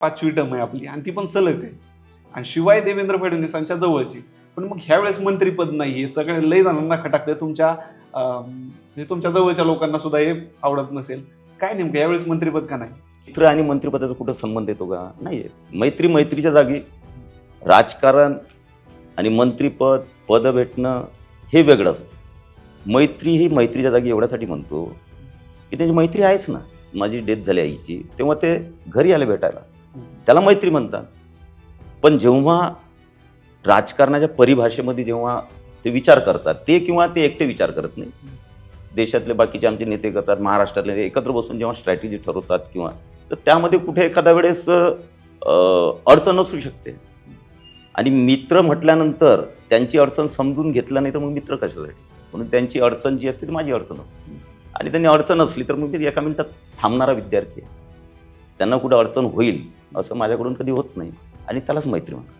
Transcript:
पाचवी टर्म आहे आपली. आणि ती पण सलग आहे. आणि शिवाय देवेंद्र फडणवीसांच्या जवळची. पण मग ह्यावेळेस मंत्रीपद नाही हे सगळे लय जणांना खटाकते तुमच्या म्हणजे तुमच्या जवळच्या लोकांना सुद्धा हे आवडत नसेल. काय नेमकं? यावेळेस मंत्रीपद का नाही? मित्र आणि मंत्रिपदाचा कुठं संबंध येतो का? नाही मैत्री मैत्रीच्या जागी. राजकारण आणि मंत्रीपद पद भेटणं हे वेगळं असतं. मैत्री ही मैत्रीच्या जागी एवढ्यासाठी म्हणतो की त्यांची मैत्री आहेच ना. माझी डेथ झाली आईची. तेव्हा ते घरी आले भेटायला. त्याला मैत्री म्हणतात. पण जेव्हा राजकारणाच्या परिभाषेमध्ये जेव्हा ते विचार करतात ते किंवा ते एकटे विचार करत नाही. देशातले बाकीचे आमचे नेते करतात महाराष्ट्रातले एकत्र बसून जेव्हा स्ट्रॅटेजी ठरवतात किंवा तर त्यामध्ये कुठे एखाद्या वेळेस अडचण असू शकते. आणि मित्र म्हटल्यानंतर त्यांची अडचण समजून घेतलं नाही तर मग मित्र कशासाठी? म्हणून त्यांची अडचण जी असते ती माझी अडचण असते. आणि त्यांनी अडचण असली तर मग मी एका मिनिटात थांबणारा विद्यार्थी आहे. त्यांना कुठं अडचण होईल असं माझ्याकडून कधी होत नाही. आणि त्यालाच मैत्री म्हणतात.